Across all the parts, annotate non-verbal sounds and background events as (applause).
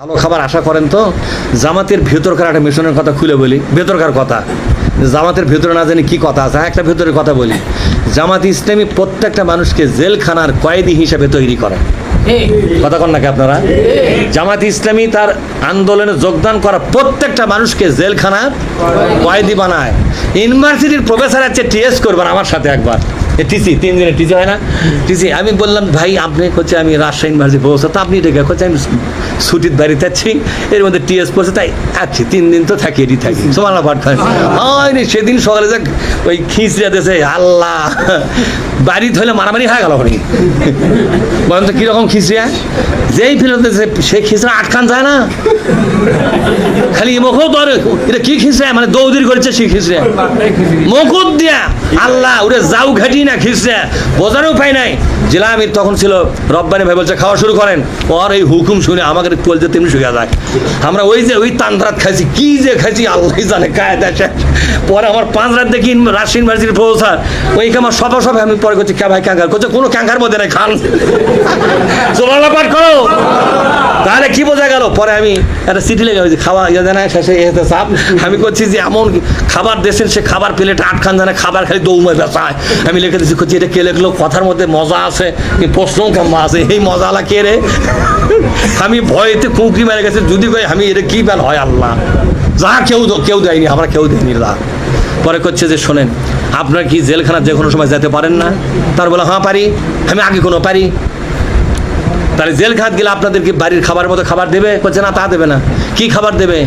ভালো খাবার আশা করেন তো? জামাতের ভেতরকার একটা মিশনের কথা খুলে বলি। ভেতরকার কথা। জামাতের ভেতরে না জানি কি কথা আছে। একটা ভেতরের কথা বলি। জামাত ইসলামী প্রত্যেকটা মানুষকে জেলখানার কয়েদি হিসেবে তৈরি করে। কথা কন নাকি আপনারা? জামাত ইসলামী তার আন্দোলনে যোগদান করা প্রত্যেকটা মানুষকে জেলখানার কয়েদি বানায়। ইউনিভার্সিটির প্রফেসর আছে টিএস করবেন আমার সাথে একবার। টিসি তিন দিনের টিসি হয় না? টিসি আমি বললাম ভাই আপনি হচ্ছে আমি রাজশাহী ইউনিভার্সিটি পৌঁছা তো আপনি ডেকে হচ্ছে আমি ছুটির বাড়িতে আছি এর মধ্যে টিএস পড়ছে তাই আছি তিন দিন তো থাকি এটি থাকি। সোমালা পাঠ হয় রে, সেদিন সকালে যাক ওই খিঁচড়ে দিয়েছে আল্লাহ বাড়ি ধরলে মারামারি হয়ে গেল ওখানে। বলেন তো কীরকম খিচড়িয়া যেই ফেরত সে খিচড়া আটকান যায় না। খালি মুখও ধরে এটা কি খিচড়া? মানে দৌদির করেছে সে খিচড়া। মুকুট দিয়া আল্লাহ ওরে যাও ঘাটি না খিচড়া বোঝার উপায় নাই। জেলা আমির তখন ছিল, রব্বানি ভাই বলছে, খাওয়া শুরু করেন। ওর এই হুকুম শুনে আমাকে কলতে তেমনি শুয়ে যায়। আমরা ওই যে ওই তান্দ্রাত খাইছি, কি যে খাইছি, আল্লাহ জানে, কায়দা শেষ। পরে আমার পাঁচ রাত দেখি রাজশাহী ইউনিভার্সিটির প্রফেসর ওইকে আমার সভা সবাই আমি পরে করছি কে ভাই ক্যাঙ্কার করছে কোনো ক্যাঙ্কার মধ্যে নাই, খান। সোমালা পাঠ করো। তাহলে কি বোঝা গেল? পরে আমি একটা সিটি লেগে হয়েছি খাওয়া ইয়ে জানা, শেষে এসে সাপ আমি করছি যে, এমন খাবার দেশের সে খাবার প্লেট আটখান জানে, খাবার খালি দৌমায় বেসায় আমি লিখে দিচ্ছি করছি এটা কে লিখলো? কথার মধ্যে মজা আছে। কি প্রশ্ন কেমন আছে এই মজালা কে রে? আমি ভয়েতে কুঁকরি মেরে গেছে, যদি কই আমি এটা কি বেল? হয় আল্লাহ। যা কেউ কেউ দেয়নি, আমরা কেউ দেয়নি লা পরে করছে যে, শোনেন, আপনার কি জেলখানা যে কোনো সময় যেতে পারেন না? তার বলে হ্যাঁ পারি। আমি আগে কোনো পারি। তাহলে জেল খাত গেলে আপনাদেরকে বাড়ির খাবার মতো খাবার দেবে? করছে না, তা দেবে না। কি খাবার দেবে?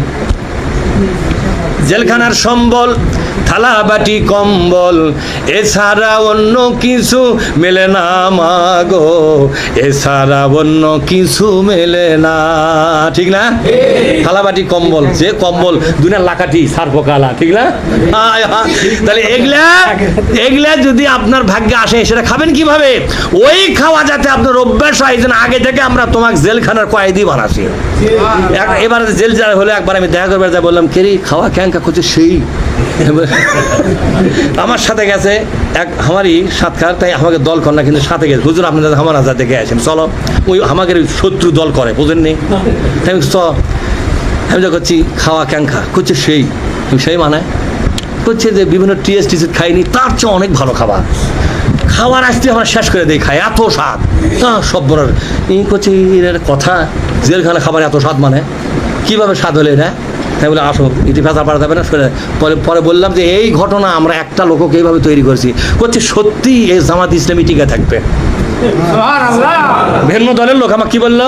জেলখানার সম্বল থালা বাটি কম্বল এছাড়া অন্য কিছু মেলে না মাগো এছাড়া অন্য কিছু মেলে না ঠিক না? থালা বাটি কম্বল যে কম্বল দুনিয়ার লাকাটি সার্ফ কালা ঠিক না? তাহলে এগুলা এগুলা যদি আপনার ভাগ্যে আসে সেটা খাবেন কীভাবে? ওই খাওয়া যাতে আপনার অভ্যাস হয় যেন আগে থেকে আমরা তোমাকে জেলখানার কয়েদি এক- এবারে জেল যা হলে একবার আমি দেখা করবার যা বললাম কেরি খাওয়া ক্যাঙ্কা করছে সেই (laughs) আমার সাথে গেছে এক, আমারই সাতকার, তাই আমাকে দল কর না, কিন্তু সাথে গেছে। হুজুর আপনাদের আমার আজাদ দেখে আসেন। চলো, ওই আমাকে শত্রু দল করে, বুঝেননি? আমি চ, আমি যা করছি, খাওয়া ক্যাঙ্কা করছে সেই, আমি সেই মানে। করছে যে বিভিন্ন টিএস টিএস খাইনি, তার চেয়ে অনেক ভালো খাবার। খাওয়ার আসতে আমরা শেষ করে দিই, খাই, এত স্বাদ। হ্যাঁ সব বলার এই করছে কথা, জেলখানা খাবার এত স্বাদ মানে। কীভাবে স্বাদ হলে এটা? তাই বলে আসো ইতি ফেসা পারা যাবে না? শুনে পরে পরে বললাম যে এই ঘটনা আমরা একটা লোককে এইভাবে তৈরি করছি। করছে সত্যি এই জামাত ইসলামী টিকে থাকবে। ভিন্ন দলের লোক আমাকে কি বলল?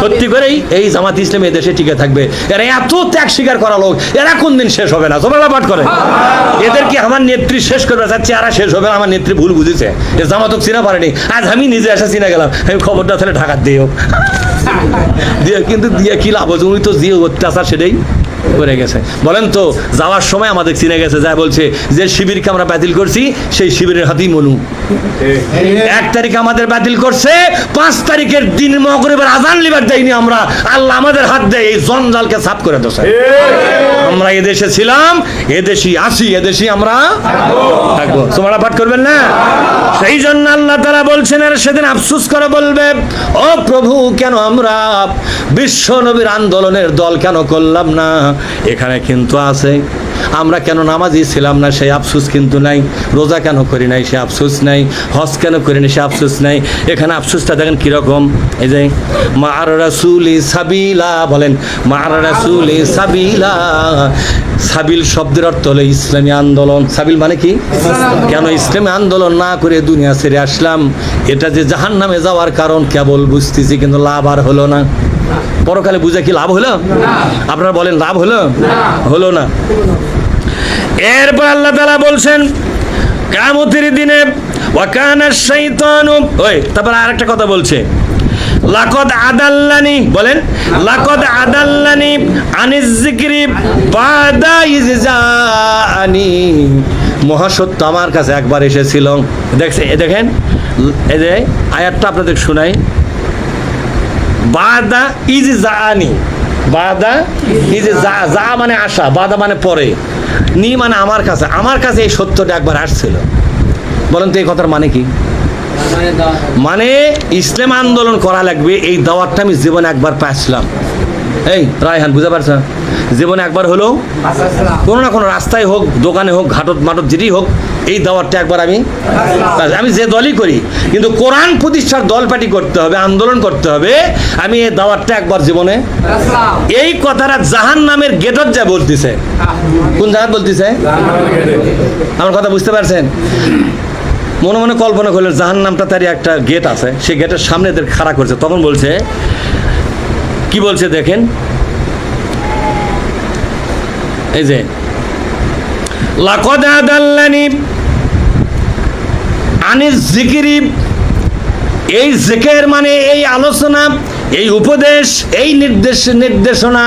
সত্যি করেই এই জামাত ইসলামী দেশে টিকে থাকবে। এরা এত ত্যাগ স্বীকার করা লোক এরা কোন দিন শেষ হবে না? সবাই পাঠ করে। এদের কি আমার নেত্রী শেষ করবে? চাচ্ছে এরা শেষ হবে না আমার নেত্রী ভুল বুঝেছে। এ জামাতক চিনা পারেনি। আজ আমি নিজে এসে চিনা গেলাম। আমি খবরটা তাহলে ঢাকার দিও (laughs) দিয়ে কিন্তু দিয়ে কি লাভ হচ্ছে উনি তো যে অত্যাচার সেটাই করে গেছে। বলেন তো, যাওয়ার সময় আমাদের চিনে গেছে, যা বলছে যে শিবিরকে আমরা বাতিল করছি, সেই শিবিরের হাতেই মনু। এক তারিখ আমাদের বাতিল করছে, পাঁচ তারিখের দিন মগরিবের আজান লিবার দেয়নি আমরা। আল্লাহ আমাদের হাত দেয়, এই জঞ্জালকে সাফ করে দেছে আমরা এদেশে ছিলাম, এদেশি আসি এদেশি আমরা থাকব। তোমরা পাঠ করবেন না? সেই জন্য আল্লাহ তারা বলছেন আর সেদিন আফসুস করে বলবে, ও প্রভু, কেন আমরা বিশ্ব নবীর আন্দোলনের দল কেন করলাম না? এখানে কিন্তু আছে। আমরা কেন নামাজি ছিলাম না? সেই আফসোস কিন্তু নাই। রোজা কেন করি নাই? সে আফসোস নাই। হজ কেন করি নাই? সে আফসোস নাই। এখানে আফসোসটা দেখেন কীরকম? এই যে মার রাসুলি সাবিলা বলেন মার রাসুলি সাবিলা। সাবিল শব্দের অর্থ হলো ইসলামী আন্দোলন। সাবিল মানে কি? কেন ইসলামী আন্দোলন না করে দুনিয়া ছেড়ে আসলাম? এটা যে জাহান নামে যাওয়ার কারণ কেবল বুঝতেছি কিন্তু লাভ আর হলো না। পরকালে বুঝে কি লাভ হলো? আপনারা বলেন লাভ হলো? হলো না। এরপর আল্লাহ তালা বলছেন কামতির দিনে ওই তারপর আরেকটা কথা বলছে। লাকদ আদাল্লানি বলেন লাকদ আদাল্লানি বাদা ইজানি মহাসত্য আমার কাছে একবার এসেছিল। দেখছে দেখেন এই যে আয়াতটা আপনাদের শোনাই। বাদা ইজ জানি বাদা ইজ যা যা মানে আশা বাদা মানে পরে। নি মানে আমার কাছে। আমার কাছে এই সত্যটা একবার আসছিল। বলেন তো এই কথার মানে কি? মানে ইসলাম আন্দোলন করা লাগবে এই দাওয়াতটা আমি জীবনে একবার পাইছিলাম। এই, রায়হান, বুঝতে পারছ? জীবনে একবার হলো কোনো না কোনো রাস্তায় হোক, দোকানে হোক, ঘাটত মাটত যেটি হোক, এই দাওয়াতটা একবার আমি আমি যে দলই করি, কিন্তু কোরআন প্রতিষ্ঠার দল পার্টি করতে হবে, আন্দোলন করতে হবে, আমি এই দাওয়াতটা একবার জীবনে এই কথাটা জাহান নামের গেটত যা বলতেছে। কোন জায়গা বলতেছে? আমার কথা বুঝতে পারছেন? মনে মনে কল্পনা করলেন জাহান নামটা তারই একটা গেট আছে, সেই গেটের সামনে এদের খাড়া করছে। তখন বলছে কি বলছে দেখেন? এই যে, লাকদ আদাল্লানি আনিস জিকিরি। এই জিকের মানে এই আলোচনা, এই উপদেশ, এই নির্দেশ, নির্দেশনা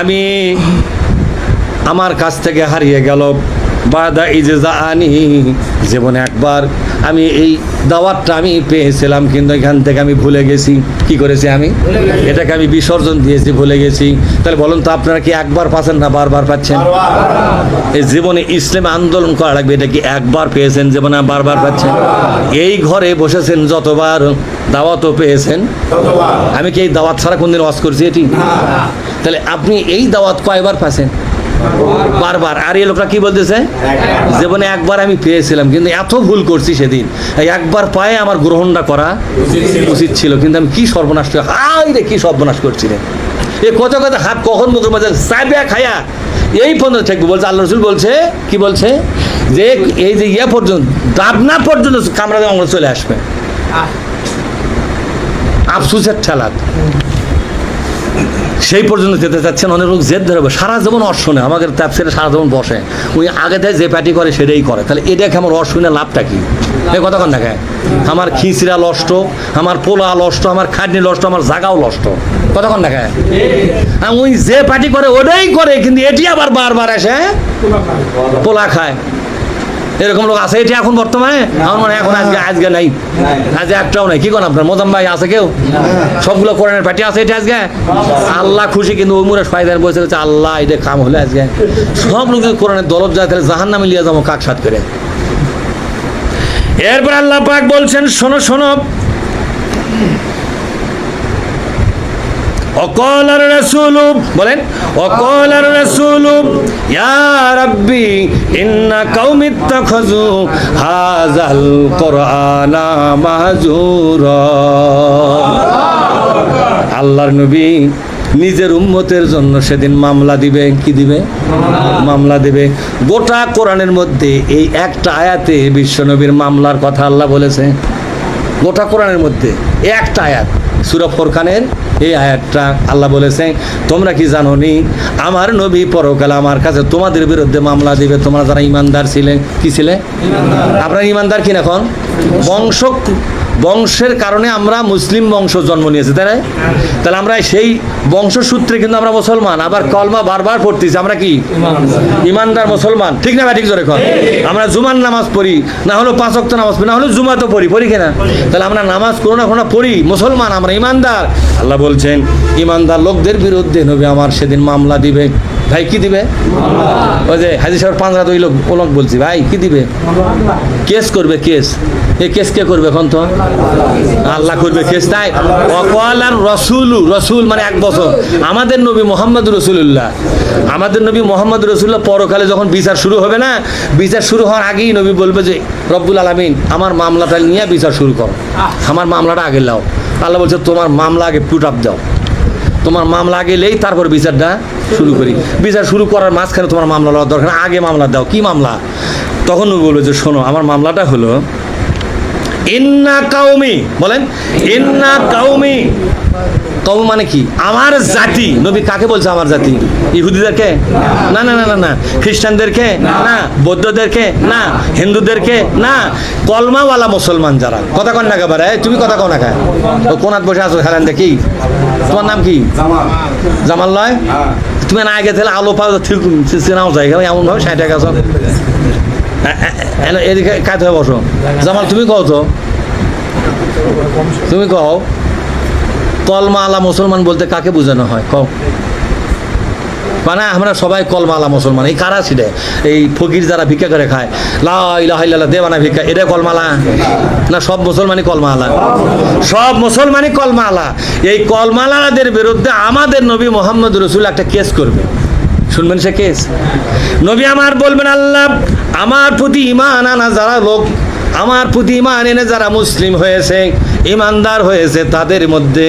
আমি আমার কাছ থেকে হারিয়ে গেল। বাদা ইজা আনি জীবনে একবার আমি এই দাওয়াতটা আমি পেয়েছিলাম কিন্তু এখান থেকে আমি ভুলে গেছি। কি করেছি আমি? এটাকে আমি বিসর্জন দিয়েছি ভুলে গেছি। তাহলে বলুন তো আপনারা কি একবার পাচ্ছেন না বারবার পাচ্ছেন? এই জীবনে ইসলামে আন্দোলন করা লাগবে এটা কি একবার পেয়েছেন জীবনে বারবার পাচ্ছেন? এই ঘরে বসেছেন যতবার দাওয়াতও পেয়েছেন। আমি কি এই দাওয়াত ছাড়া কোনদিন ওয়াজ করছি এটি? তাহলে আপনি এই দাওয়াত কয়বার পাচ্ছেন? বারবার। আর এই লোকরা কি বলতেছে? জীবনে একবার আমি পেয়েছিলাম, কিন্তু এত ভুল করছি সেদিন। একবার পায়ে আমার গ্রহণটা করা উচিত ছিল, কিন্তু আমি কি সর্বনাশ হাই রে, কি সর্বনাশ করছি রে। এ কত কত হাত কখন মুখের মাঝে সাইবিয়া খায়া। এই পর্যন্ত ঠিক বলছে, আল্লাহ রসুল বলছে, কি বলছে? যে এই যে ইয়ে পর্যন্ত ডাবনা পর্যন্ত কামড়াতে অঙ্গ চলে আসবে। আফসুসের ঠেলাত। সেই পর্যন্ত যেতে চাচ্ছেন অনেক লোক জেদ ধরবে সারা জীবন অর আমাদের তাপসিরে সারা জীবন বসে। ওই আগে থেকে যে প্যাটি করে সেটাই করে। তাহলে এটাকে আমার অর শুনে লাভটা কি? এই কন দেখায় আমার খিচড়া লষ্ট, আমার পোলা লষ্ট, আমার খাটনি লষ্ট, আমার জাগাও লষ্ট। কতক্ষণ দেখে ওই যে পার্টি করে ওটাই করে, কিন্তু এটি আবার বারবার এসে পোলা খায়। এরকম লোক আছে এটি এখন বর্তমানে? আমার মনে হয় এখন আজকে আজকে নাই। আজকে একটাও নাই। কি কোন আপনার? মোজাম ভাই আছে কেউ? সবগুলো কোরআনের পার্টি আছে এটি আজকে? আল্লাহ খুশি কিন্তু ওই মুরে ফায়দার বসে গেছে আল্লাহ এটা কাম হলে আজকে সব লোক কোরআনের দলত যায় তাহলে জাহান নামে লিয়ে যাব কাক সাত করে। এরপর আল্লাহ পাক বলছেন শোনো শোনো আর রসুল বলেন রসুল ইয়া রাব্বি ইন্না কওমি ইত্তাখাযু হাযাল কুরআনা মাহজুরা আল্লাহর নবী নিজের উম্মতের জন্য সেদিন মামলা দিবে, কি দিবে? মামলা দিবে। গোটা কোরআনের মধ্যে এই একটা আয়াতে বিশ্বনবীর মামলার কথা আল্লাহ বলেছে। গোটা কোরআনের মধ্যে একটা আয়াত। সুরা ফোরখানের এই আয়াতটা আল্লাহ বলেছেন তোমরা কি জানো নি আমার নবী পরকালে আমার কাছে তোমাদের বিরুদ্ধে মামলা দিবে তোমরা যারা ইমানদার ছিলেন কি ছিলেন আপনার ইমানদার কিনা এখন? বংশ বংশের কারণে আমরা মুসলিম বংশ জন্ম নিয়েছি তাই না? তাহলে আমরা সেই বংশসূত্রে কিন্তু আমরা মুসলমান আবার কলমা বারবার পড়তেছি আমরা কি? ইমানদার। মুসলমান ঠিক না ঠিক জোরে কর আমরা জুমার নামাজ পড়ি না হলো পাঁচ ওয়াক্ত নামাজ পড়ি না হলো জুমা তো পড়ি পড়ি কিনা তাহলে আমরা নামাজ কোনো না কোনো পড়ি মুসলমান আমরা ইমানদার। আল্লাহ বলছেন ইমানদার লোকদের বিরুদ্ধে নবী আমার সেদিন মামলা দিবে। ভাই কি দিবে? ওই যে হাজি সাহেব পাঁচরা দুই লোক ও লোক বলছি ভাই কি দিবে? কেস করবে কেস। এই কেস কে করবে এখন তো? আল্লাহ করবে কেস তাই? অকল আর রসুল রসুল মানে এক বছর। আমাদের নবী মোহাম্মদ রসুল্লাহ আমাদের নবী মোহাম্মদ রসুল্লাহ পরকালে যখন বিচার শুরু হবে না বিচার শুরু হওয়ার আগেই নবী বলবে যে রব্বুল আলমিন আমার মামলাটা নিয়ে বিচার শুরু করো। আমার মামলাটা আগে লাও আল্লাহ বলছে তোমার মামলা আগে পুট আপ দাও। তোমার মামলা গেলেই তারপর বিচারটা শুরু করি। বিচার শুরু করার মাঝখানে তোমার মামলা লওয়ার দরকার আগে মামলা দাও। কি মামলা? তখন বলবে যে শোনো আমার মামলাটা হলো ইন্না কাউমি বলেন ইন্না কাউমি কৌম মানে কি? আমার জাতি। নবী কাকে বলছে আমার জাতি? ইহুদিদেরকে? না না না না না। খ্রিস্টানদেরকে? না। বৌদ্ধদেরকে? না। হিন্দুদেরকে? না। কলমাওয়ালা মুসলমান যারা। কথা কন না একেবারে এই, তুমি কথা কন? না কোনাত বসে আছো খেলেন দেখি। তোমার নাম কি? জামাল। নয়? তুমি না আগে তাহলে আলো পাও চেনাও যায় এমন ভাবে ষাট টাকা এদিকে কাজ হয়ে বসো। জামাল তুমি কও তো। তুমি কও। তলমালা মুসলমান বলতে কাকে বোঝানো হয়? কও। মানে আমরা সবাই কলমালা মুসলমান। এই কারা ছিল? এই ফকির যারা ভিক্ষা করে খায়। লাইলা দেবানা ভিক্ষা, এটা কলমালা? না, সব মুসলমানই কলমালা? সব মুসলমানই কলমালা। এই কলমালাদের বিরুদ্ধে আমাদের নবী মোহাম্মদ রসুল একটা কেস করবে। শুনবেন সে কেস? নবী আমার বলবেন, আল্লাহ, আমার প্রতি ইমান আনা যারা লোক, আমার প্রতি ইমান এনে যারা মুসলিম হয়েছে ইমানদার হয়েছে, তাদের মধ্যে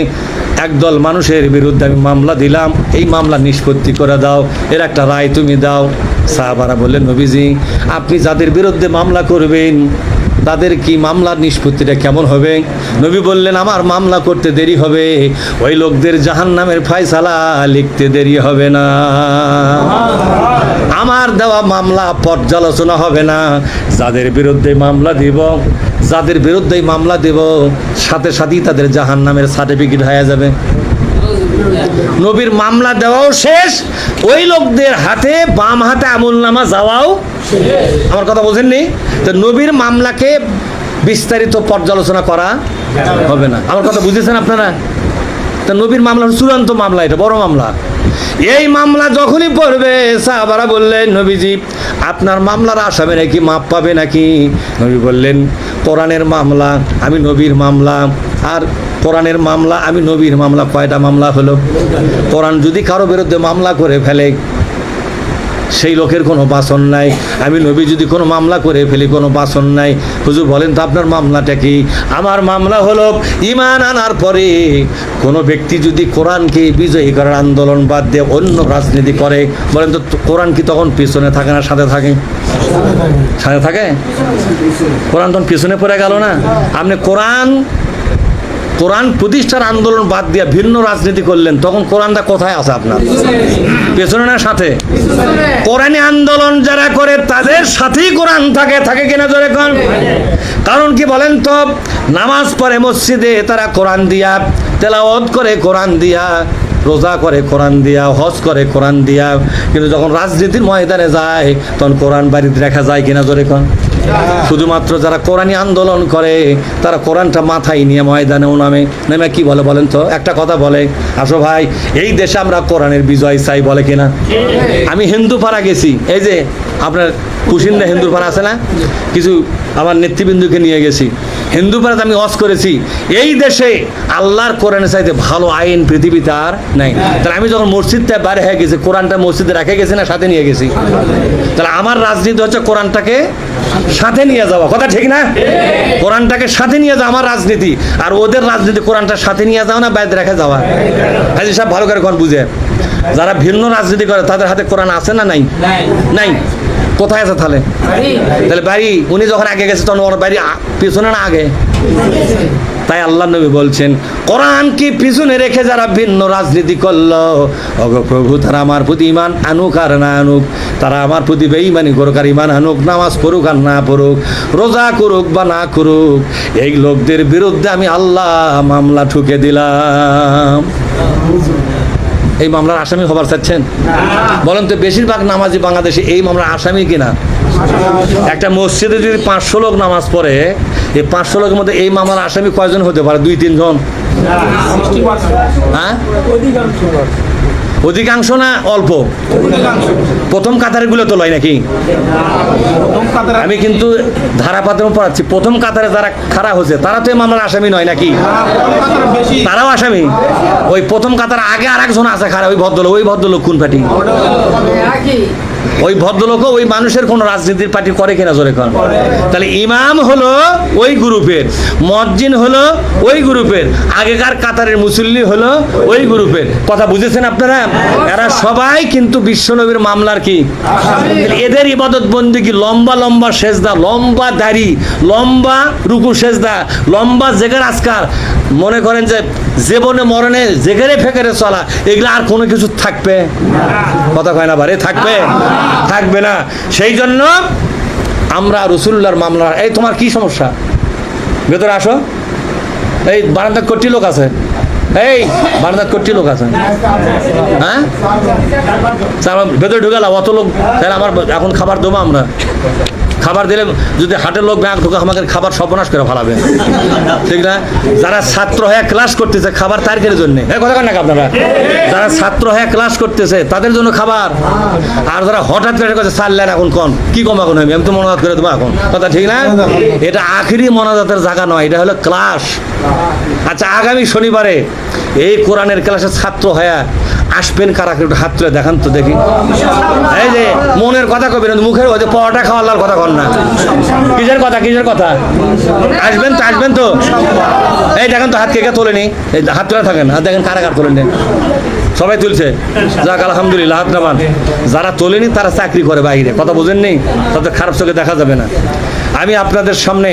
একদল মানুষের বিরুদ্ধে আমি মামলা দিলাম। এই মামলা নিষ্পত্তি করে দাও। এর একটা রায় তুমি দাও। সাহাবারা বললেন, নবীজি, আপনি যাদের বিরুদ্ধে মামলা করবেন, তাদের কি মামলার নিষ্পত্তিটা কেমন হবে? নবী বললেন, আমার মামলা করতে দেরি হবে। ওই লোকদের জাহান নামের ফায়সালা লিখতে দেরি হবে না। আমার দেওয়া মামলা পর্যালোচনা হবে না। যাদের বিরুদ্ধে মামলা দিব, যাদের বিরুদ্ধে মামলা দিব, সাথে সাথেই তাদের জাহান নামের সার্টিফিকেট হয়ে যাবে। নবীর মামলা দেওয়াও শেষ, ওই লোকদের হাতে, বাম হাতে আমল নামা যাওয়াও আমার কথা বোঝেননি? তো নবীর মামলাকে বিস্তারিত পর্যালোচনা করা হবে না। আমার কথা বুঝেছেন আপনারা? তা নবীর মামলা চূড়ান্ত মামলা, এটা বড় মামলা। এই মামলা যখনই পড়বে, সাহাবারা বললেন, নবীজি, আপনার মামলার আসামে নাকি মাপ পাবে নাকি? নবী বললেন পরাণের মামলা, আমি নবীর মামলা, আর কোরআনের মামলা, আমি নবীর মামলা, কয়টা মামলা হলো? কোরআন যদি কারও বিরুদ্ধে মামলা করে ফেলে সেই লোকের কোনো বাসন নাই। আমি নবী যদি কোনো মামলা করে ফেলি, কোনো বাসন নাই। হুজুর বলেন, তো আপনার মামলাটা কি? আমার মামলা হলো ইমান আনার পরে কোনো ব্যক্তি যদি কোরআনকে বিজয়ী করার আন্দোলন বাদ দিয়ে অন্য রাজনীতি করে, বলেন তো, কোরআন কি তখন পিছনে থাকে না সাথে থাকে? সাথে থাকে? কোরআন তখন পিছনে পড়ে গেল না? আপনি কোরআন কোরআন প্রতিষ্ঠার আন্দোলন বাদ দিয়ে ভিন্ন রাজনীতি করলেন, তখন কোরআনটা কোথায় আছে আপনার? পেছনে না সাথে? কোরআনী আন্দোলন যারা করে, তাদের সাথেই কোরআন থাকে থাকে কিনা জোরে কোন? কারণ কি বলেন তো, নামাজ পড়ে মসজিদে, তারা কোরআন দিয়া, তেলাওয়াত করে কোরআন দিয়া, রোজা করে কোরআন দিয়া, হজ করে কোরআন দিয়া, কিন্তু যখন রাজনীতির ময়দানে যায়, তখন কোরআন বাড়িতে দেখা যায় কিনা জোরে কোন? শুধুমাত্র যারা কোরআনী আন্দোলন করে, তারা কোরআনটা মাথায় নিয়ে ময়দানেও নামে। নেমে কি বলে বলেন তো? একটা কথা বলে, আসো ভাই, এই দেশে আমরা কোরআনের বিজয় চাই বলে কিনা? আমি হিন্দু পাড়া গেছি, এই যে আপনার কুশিন্দা হিন্দু পাড়া আছে না? কিছু আমার নেতৃবৃন্দুকে নিয়ে গেছি। হিন্দু পাড়াতে আমি অস করেছি, এই দেশে আল্লাহর কোরআনের চাইতে ভালো আইন পৃথিবীতে আর নাই। তাহলে আমি যখন মসজিদটা বাইরে হয়ে গেছি, কোরআনটা মসজিদে রেখে গেছি না, সাথে নিয়ে গেছি? তাহলে আমার রাজনীতি হচ্ছে কোরআনটাকে সাথে নিয়ে যাওয়া। কথা ঠিক না? কোরআনটাকে সাথে নিয়ে যাওয়া আমার রাজনীতি। আর ওদের রাজনীতি কোরআনটা সাথে নিয়ে যাওয়া না বাইরে রেখে যাওয়া? হাজি সাহেব ভালো করে কোন বুঝে যারা ভিন্ন রাজনীতি করে, তাদের হাতে কোরআন আছে না নাই? নাই। কোথায় আছে তাহলে? তাহলে বাড়ি, উনি যখন আগে গেছে তখন ওর বাড়ি পিছনে না আগে? তাই আল্লাহ নবী বলছেন কোরআনকে পিছনে রেখে যারা ভিন্ন রাজনীতি করল অগ প্রভু তারা আমার প্রতি ইমান আনুক আর না আনুক। তারা আমার প্রতি বেঈমানি করুক আর ইমান আনুক নামাজ পড়ুক আর না পড়ুক রোজা করুক বা না করুক। এই লোকদের বিরুদ্ধে আমি আল্লাহ মামলা ঠুকে দিলাম। এই মামলার আসামি হবার চাচ্ছেন? বলেন তো বেশিরভাগ নামাজি বাংলাদেশে এই মামলার আসামি কিনা? একটা মসজিদে যদি পাঁচশো লোক নামাজ পড়ে, এই পাঁচশো লোকের মধ্যে এই মামার আসামি কয়জন হতে পারে? দুই, তিনজন? হ্যাঁ? অধিকাংশ না অল্প? প্রথম কাতারগুলো তো লয় নাকি? আমি কিন্তু ধারাপাতে পড়াচ্ছি প্রথম কাতারে যারা খারাপ হয়েছে, তারা তো মামলার আসামি নয় নাকি? তারাও আসামি? ওই প্রথম কাতার আগে আর একজন আছে খারাপ ওই ভদ্রলোক ওই ভদ্রলোক কোন পার্টি? ওই ভদ্রলোকও ওই মানুষের কোন রাজনীতির পার্টি করে কিনা জোরে কর। তাহলে ইমাম হলো ওই গ্রুপের মসজিদ হলো ওই গ্রুপের আগেকার কাতারের মুসল্লি হলো ওই গ্রুপের। কথা বুঝেছেন আপনারা? এরা সবাই কিন্তু বিশ্বনবীর মামলার কি? এদের ইবাদত বন্দি কি? লম্বা লম্বা সেজদা লম্বা দাড়ি লম্বা রুকু সেজদা লম্বা জেগার আজকার। মনে করেন যে জীবনে মরণে জেগেরে ফেকেরে চলা এগুলো আর কোনো কিছু থাকবে? কথা কয় না বারে থাকবে? থাকবে না। সেই জন্য আমরা রসুল্লার মামলা, এই তোমার কি সমস্যা? ভেতরে আসো। এই বারান্দা কোটি লোক আছে? এই বারান্দার কোটি লোক আছে? হ্যাঁ? ভেতরে ঢুকালাম অত লোক তাহলে আমার এখন খাবার দেবো আমরা। খাবার দিলে যদি হাটের লোক ব্যাগ ঢোকে, আমাকে খাবার সর্বনাশ করে ফেলাবে। ঠিক না? যারা ছাত্র হয়ে ক্লাস করতেছে, খাবার তারিখের জন্য? কথা কেন আপনারা। যারা ছাত্র হয়ে ক্লাস করতেছে, তাদের জন্য খাবার। আর যারা হঠাৎ করে কাছে চাললেন এখন কোন। কি কম এখন আমি? আমি তো মনোজাত করে দেবো এখন। কথা ঠিক না? এটা আখিরি মনোজাতের জায়গা নয়, এটা হলো ক্লাস আচ্ছা আগামী শনিবারে এই কোরআনের ক্লাসে ছাত্র হয়ে আসবেন কারা একটু হাত তুলে দেখান তো দেখি। এই যে মনের কথা কবি মুখের ওই যে পরোটা খাওয়ার কথা কর না। কিসের কথা কিসের কথা? আসবেন তো আসবেন তো। এই দেখেন তো হাত কে কে তোলেনি। এই হাত তুলে থাকেন, হাত দেখেন কারা কার তোলেন। সবাই তুলছে। যাক, আলহামদুলিল্লাহ, হাত নামান। যারা তোলেনি, তারা চাকরি করে বাইরে। কথা বোঝেন বোঝেননি? তাদের খারাপ চোখে দেখা যাবে না। আমি আপনাদের সামনে